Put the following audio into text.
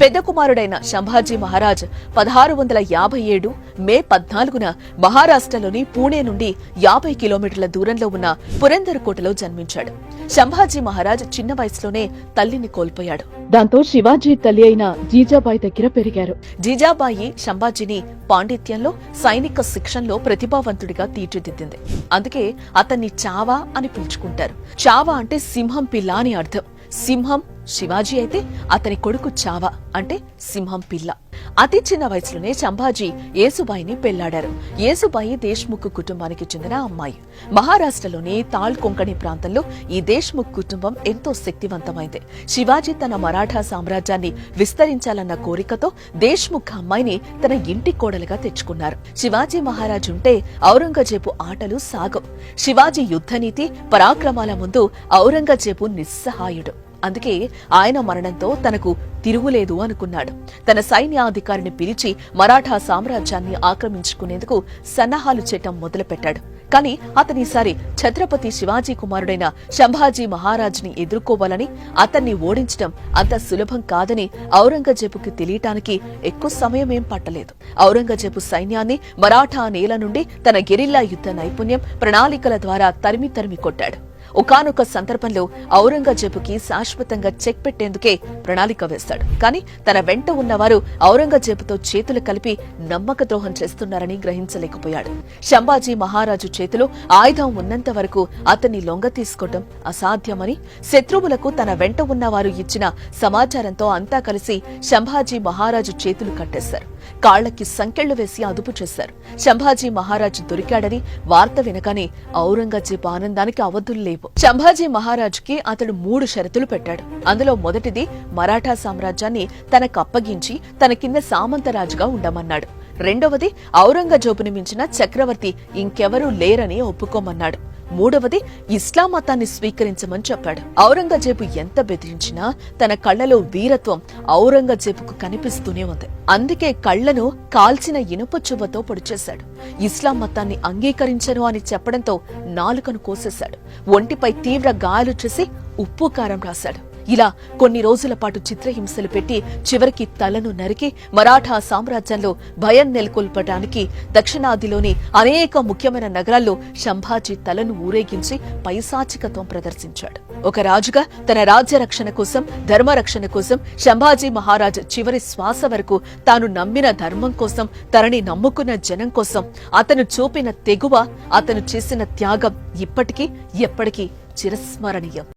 పెద్ద కుమారుడైన సంభాజీ మహారాజ్ పదహారు వందల యాభై ఏడు మే పద్నాలుగున మహారాష్ట్రలోని పూణే నుండి యాభై కిలోమీటర్ల దూరంలో ఉన్న పురందర్ కోటలో జన్మించాడు. సంభాజీ మహారాజ్ చిన్న వయసులోనే తల్లిని కోల్పోయాడు. దాంతో శివాజీ తల్లి అయిన జీజాబాయి దగ్గర పెరిగారు. జీజాబాయి సంభాజీని పాండిత్యంలో సైనిక శిక్షణలో ప్రతిభావంతుడిగా తీర్చిదిద్దింది. అందుకే అతన్ని చావా అని పిలుచుకుంటారు. చావా అంటే సింహం పిల్ల అని అర్థం. సింహం శివాజీ అయితే అతని కొడుకు చావా అంటే సింహం పిల్ల. అతి చిన్న వయసులోనే సంభాజీ యేసుబాయిని పెళ్ళాడారు. యేసుబాయి దేశ్ముఖ్ కుటుంబానికి చెందిన అమ్మాయి. మహారాష్ట్రలోని తాల్ కొంకణి ప్రాంతంలో ఈ దేశ్ముఖ్ కుటుంబం ఎంతో శక్తివంతమైంది. శివాజీ తన మరాఠా సామ్రాజ్యాన్ని విస్తరించాలన్న కోరికతో దేశ్ముఖ్ అమ్మాయిని తన ఇంటి కోడలుగా తెచ్చుకున్నారు. శివాజీ మహారాజ్ ఉంటే ఔరంగజేబు ఆటలు సాగవు. శివాజీ యుద్ధనీతి పరాక్రమాల ముందు ఔరంగజేబు నిస్సహాయుడు. అందుకే ఆయన మరణంతో తనకు తిరుగులేదు అనుకున్నాడు. తన సైన్యాధికారిని పిలిచి మరాఠా సామ్రాజ్యాన్ని ఆక్రమించుకునేందుకు సన్నాహాలు చేయటం మొదలుపెట్టాడు. కానీ అతనిసారి ఛత్రపతి శివాజీ కుమారుడైన శంభాజీ మహారాజ్ని ఎదుర్కోవాలని అతన్ని ఓడించడం అంత సులభం కాదని ఔరంగజేబుకి తెలియటానికి ఎక్కువ సమయమేం పట్టలేదు. ఔరంగజేబు సైన్యాన్ని మరాఠా నేల నుండి తన గెరిల్లా యుద్ధ నైపుణ్యం ప్రణాళికల ద్వారా తరిమి తరిమి కొట్టాడు. ఒకనొక సందర్భంలో ఔరంగజేబుకి శాశ్వతంగా చెక్ పెట్టేందుకే ప్రణాళిక వేస్తాడు కానీ తన వెంట ఉన్నవారు ఔరంగజేబుతో చేతులు కలిపి నమ్మక ద్రోహం చేస్తున్నారని గ్రహించలేకపోయాడు. శంభాజీ మహారాజు చేతిలో ఆయుధం ఉన్నంత వరకు అతన్ని లొంగ తీసుకోవటం అసాధ్యమని శత్రువులకు తన వెంట ఉన్నవారు ఇచ్చిన సమాచారంతో అంతా కలిసి శంభాజీ మహారాజు చేతులు కట్టేశారు. కాళ్ళకి సంకెళ్ళు వేసి అదుపు చేశారు. శంభాజీ మహారాజు దొరికాడని వార్త వినగానే ఔరంగజేబు ఆనందానికి అవధులు లేవు. శంభాజీ మహారాజుకి అతడు మూడు షరతులు పెట్టాడు. అందులో మొదటిది మరాఠా సామ్రాజ్యాన్ని తనకు అప్పగించి తన కింద సామంతరాజుగా ఉండమన్నాడు. రెండవది ఔరంగజేబుని మించిన చక్రవర్తి ఇంకెవరూ లేరని ఒప్పుకోమన్నాడు. మూడవది ఇస్లాం మతాన్ని స్వీకరించమని చెప్పాడు. ఔరంగజేబు ఎంత బెదిరించినా తన కళ్ళలో వీరత్వం ఔరంగజేబుకు కనిపిస్తూనే ఉంది. అందుకే కళ్ళను కాల్చిన ఇనుప చువ్వతో పొడిచేశాడు ఇస్లాం మతాన్ని అంగీకరించను అని చెప్పడంతో నాలుకను కోసేశాడు. ఒంటిపై తీవ్ర గాయాలు చేసి ఉప్పు కారం రాశాడు. ఇలా కొన్ని రోజుల పాటు చిత్రహింసలు పెట్టి చివరికి తలను నరికి మరాఠా సామ్రాజ్యంలో భయం నెలకొల్పడానికి దక్షిణాదిలోని అనేక ముఖ్యమైన నగరాల్లో శంభాజీ తలను ఊరేగించి పైశాచికత్వం ప్రదర్శించాడు. ఒక రాజుగా తన రాజ్య రక్షణ కోసం ధర్మరక్షణ కోసం శంభాజీ మహారాజ్ చివరి శ్వాస వరకు తాను నమ్మిన ధర్మం కోసం తనని నమ్ముకున్న జనం కోసం అతను చూపిన తెగువ అతను చేసిన త్యాగం ఇప్పటికీ ఎప్పటికీ చిరస్మరణీయం.